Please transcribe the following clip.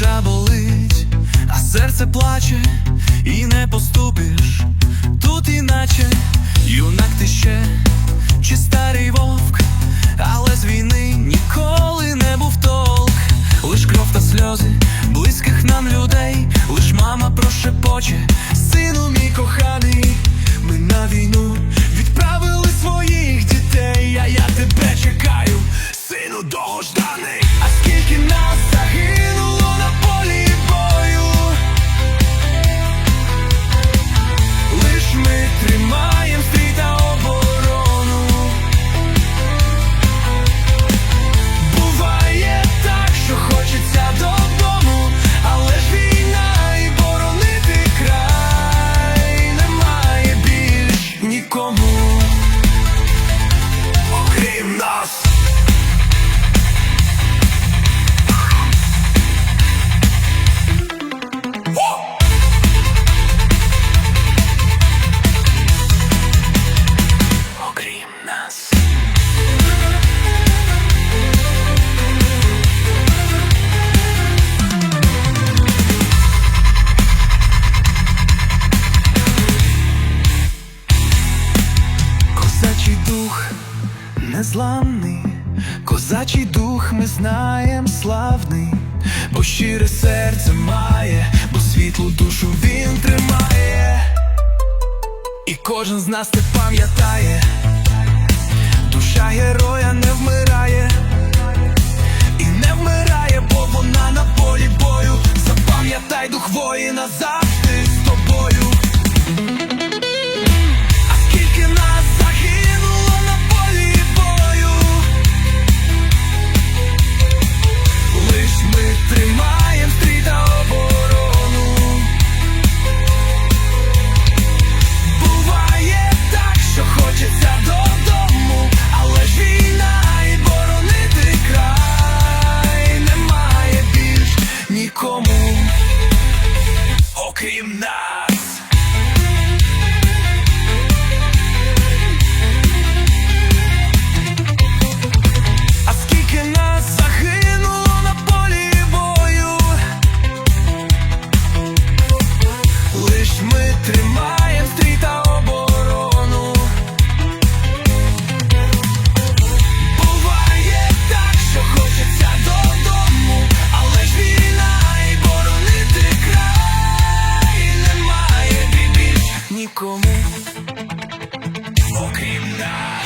душа болить, а серце плаче, і не поступиш тут, іначе юнак ти ще, чи старий вовк, але з війни ніколи не був толк. Лиш кров та сльози близьких нам людей, лиш мама прошепоче. дух незламний, козачий дух, ми знаєм славний, бо щире серце має, бо світлу душу він тримає, і кожен з нас не пам'ятає, душа героя не вмирає, і не вмирає, бо вона на полі бою. Запам'ятай дух воїна за крім нас. А скільки нас загинуло на полі бою? Лиш ми тримаємо. кому, окрім нас.